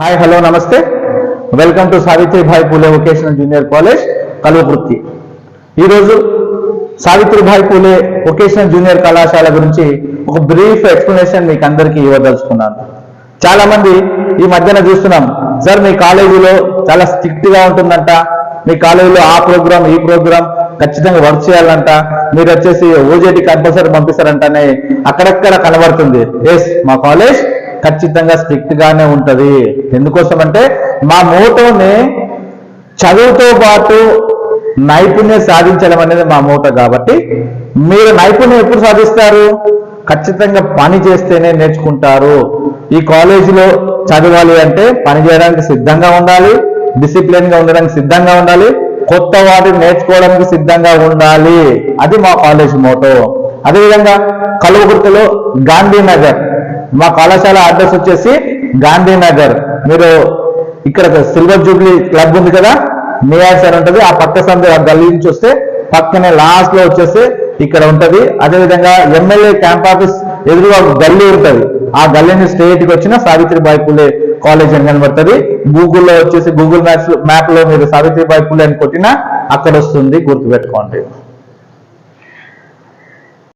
Hi hello నమస్తే. Welcome to Savitribai Phule vocational junior college Kalwakurthy ఈరోజు Savitribai Phule vocational junior కళాశాల గురించి ఒక బ్రీఫ్ ఎక్స్ప్లెనేషన్ మీకు అందరికీ ఇవ్వదలుచుకున్నాను. చాలా మంది ఈ మధ్యన చూస్తున్నాం సార్ మీ కాలేజీలో చాలా స్ట్రిక్ట్గా ఉంటుందంట. మీ కాలేజీలో ఆ ప్రోగ్రామ్ ఈ ప్రోగ్రామ్ ఖచ్చితంగా వర్క్ చేయాలంట. మీరు వచ్చేసి ఓజేటి కంపల్సరీ పంపిస్తారంటనే అక్కడక్కడ కనబడుతుంది. ఎస్ మా కాలేజ్ ఖచ్చితంగా స్ట్రిక్ట్ గానే ఉంటది. ఎందుకోసం అంటే మా మోటోని చదువుతో పాటు నైపుణ్యం సాధించడం అనేది మా మూట కాబట్టి మీరు నైపుణ్యం ఎప్పుడు సాధిస్తారు? ఖచ్చితంగా పని చేస్తేనే నేర్చుకుంటారు. ఈ కాలేజీలో చదవాలి అంటే పని చేయడానికి సిద్ధంగా ఉండాలి డిసిప్లిన్గా ఉండడానికి సిద్ధంగా ఉండాలి కొత్త వాటిని నేర్చుకోవడానికి సిద్ధంగా ఉండాలి. అది మా కాలేజ్ మోటో. అదేవిధంగా కలువకుర్తిలో గాంధీనగర్. మా కళాశాల అడ్రస్ వచ్చేసి గాంధీనగర్ మీరు ఇక్కడ సిల్వర్ జూబ్లీ క్లబ్ ఉంది కదా నియాస్ సార్ ఉంటుంది ఆ పక్క సందే ఆ గల్లీ నుంచి వస్తే పక్కనే లాస్ట్లో వచ్చేసి ఇక్కడ ఉంటది. అదేవిధంగా ఎమ్మెల్యే క్యాంప్ ఆఫీస్ ఎదురుగా ఒక గల్లీ ఉంటది. ఆ గల్లీని స్ట్రేట్కి వచ్చిన సావిత్రిబాయి పూలే కాలేజ్ అని కనబడుతుంది. గూగుల్లో వచ్చేసి గూగుల్ మ్యాప్స్ మ్యాప్లో మీరు సావిత్రిబాయి పులే అని కొట్టినా అక్కడ వస్తుంది గుర్తుపెట్టుకోండి.